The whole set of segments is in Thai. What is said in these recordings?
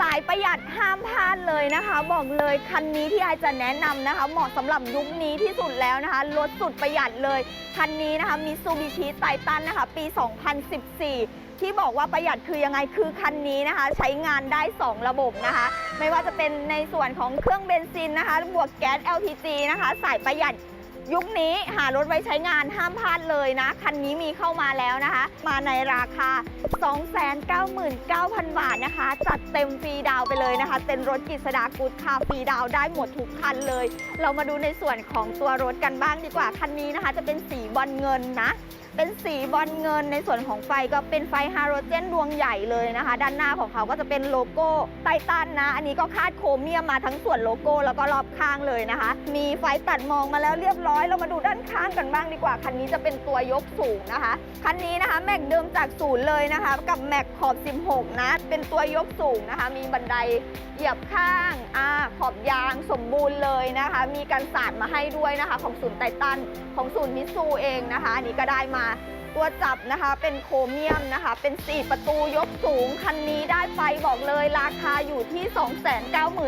สายประหยัดห้ามพลาดเลยนะคะ บอกเลยคันนี้ที่ไอจะแนะนำนะคะ เหมาะสำหรับยุคนี้ที่สุดแล้วนะคะรถสุดประหยัดเลย คันนี้นะคะมิซูบิชิไททันนะคะ ปี 2014 ที่บอกว่าประหยัดคือยังไงคือคันนี้นะคะ ใช้งานได้ 2 ระบบนะคะ ไม่ว่าจะเป็นในส่วนของเครื่องเบนซินนะคะ บวกแก๊ส LPG นะคะ สายประหยัด ยุคนี้หารถไว้ใช้งานห้ามพลาดเลยนะ คันนี้มีเข้ามาแล้วนะคะ มาในราคา 299,000 บาทนะคะ จัดเต็มฟรีดาวไปเลยนะคะเป็นรถกฤษดากูดคาฟรีดาวได้หมดทุกคันเลย เรามาดูในส่วนของตัวรถกันบ้างดีกว่า คันนี้นะคะ จะเป็นสีบอลเงินนะเป็นสีบอลเงินในส่วนของไฟก็เป็นไฟฮาโลเจนดวงใหญ่เลยนะคะ ด้านหน้าของเขาก็จะเป็นโลโก้ไททันนะ อันนี้ก็คาดโครเมียมมาทั้งส่วนโลโก้แล้วก็รอบข้างเลยนะคะ มีไฟตัดมองมาแล้วเรียบร้อยเรามาดูด้านข้างกันบ้างดีกว่า คันนี้จะเป็นตัวยกสูงนะคะ คันนี้นะคะแม็กเดิมจากศูนย์เลยนะคะ กับแม็กขอบ 16 นะ เป็นตัวยกสูงนะคะ มีบันไดเหยียบข้างอ่าขอบยางสมบูรณ์เลยนะคะ มีกันสาดมาให้ด้วยนะคะ ของศูนย์ไททันของศูนย์มิซูเองนะคะ อันนี้ก็ได้มา ตัวจับนะคะ เป็นโครเมียมนะคะ เป็น 4 ประตูยกสูง คันนี้ได้ไฟบอกเลยราคาอยู่ที่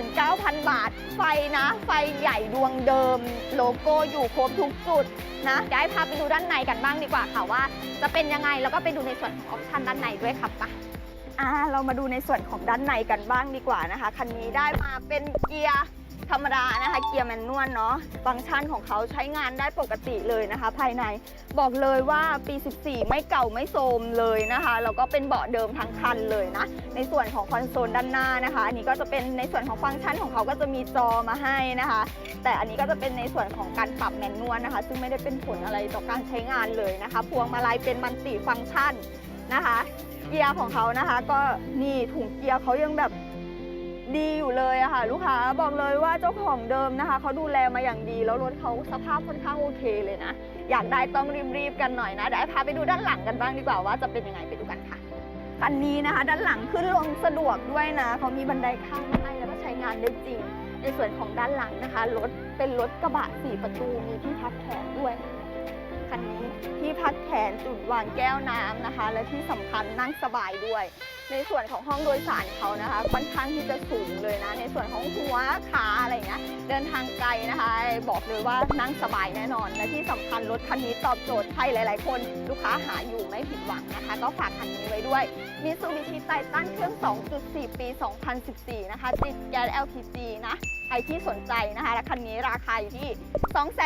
299,000 บาท ไฟนะ ไฟใหญ่ดวงเดิม โลโก้อยู่ครบทุกจุดนะได้พาไปดูด้านในกันบ้างดีกว่าค่ะว่า จะเป็นยังไง แล้วก็ไปดูในส่วนของออปชันด้านในด้วยค่ะปะอ่าเรามาดูในส่วนของด้านในกันบ้างดีกว่านะคะ คันนี้ได้มาเป็นเกียร์ ธรรมดานะคะเกียร์แมนนวลเนาะฟังก์ชันของเขาใช้งานได้ปกติเลยนะคะ ภายในบอกเลยว่าปี 14 ไม่เก่าไม่โทรมเลยนะคะแล้วก็เป็นเบาะเดิมทั้งคันเลยนะ ในส่วนของคอนโซลด้านหน้านะคะ อันนี้ก็จะเป็นในส่วนของฟังก์ชันของเขาก็จะมีจอมาให้นะคะ แต่อันนี้ก็จะเป็นในส่วนของการปรับแมนนวลนะคะ ซึ่งไม่ได้เป็นผลอะไรต่อการใช้งานเลยนะคะพวงมาลัยเป็นมันติฟังก์ชันนะคะ เกียร์ของเขานะคะ ก็นี่ถุงเกียร์เขายังแบบ ดีอยู่เลยอะค่ะ ลูกค้าบอกเลยว่าเจ้าของเดิมนะคะเขาดูแลมาอย่างดี แล้วรถเขาสภาพค่อนข้างโอเคเลยนะ อยากได้ต้องรีบๆกันหน่อยนะเดี๋ยวไอ้พาไปดูด้านหลังกันบ้างดีกว่าว่าจะเป็นยังไงไปดูกันค่ะคันนี้นะคะ ด้านหลังขึ้นลงสะดวกด้วยนะเขามีบันไดข้างให้แล้วก็ใช้งานได้จริง ในส่วนของด้านหลังนะคะรถเป็นรถกระบะสี่ประตูมีที่พักแขนด้วย คันนี้ที่พักแขนจุดวางแก้วน้ำนะคะ และที่สำคัญนั่งสบายด้วย ในส่วนของห้องโดยสารเขานะคะ ค่อนข้างที่จะสูงเลยนะ ในส่วนของหัวขาอะไรเงี้ยเดินทางไกลนะคะ บอกเลยว่านั่งสบายแน่นอน และที่สำคัญรถคันนี้ตอบโจทย์ใครหลาย ๆ คนลูกค้าหาอยู่ไม่ผิดหวังนะคะ ก็ฝากคันนี้ไว้ด้วยมิซูบิชิไททันเครื่อง 2.4 ปี 2014 นะคะติดแก๊ส LPG นะ ใครที่สนใจนะคะและคันนี้ราคาอยู่ที่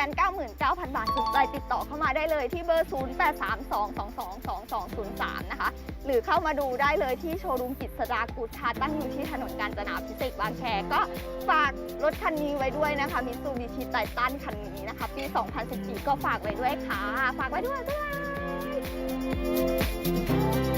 299,000 บาทสนใจติดต่อเข้ามาได้เลยที่เบอร์ 0832222203 นะคะ หรือเข้ามาดูได้เลยที่โชว์รูมกิจสดากุดชาตั้งอยู่ที่ถนนกาญจนาพิเศษบางแคก็ฝากรถคันนี้ไว้ด้วยนะคะมิซูบิชิไททันคันนี้นะคะ ปี 2014 ก็ฝากไว้ด้วยค่ะ ฝากไว้ด้วยบ๊ายบาย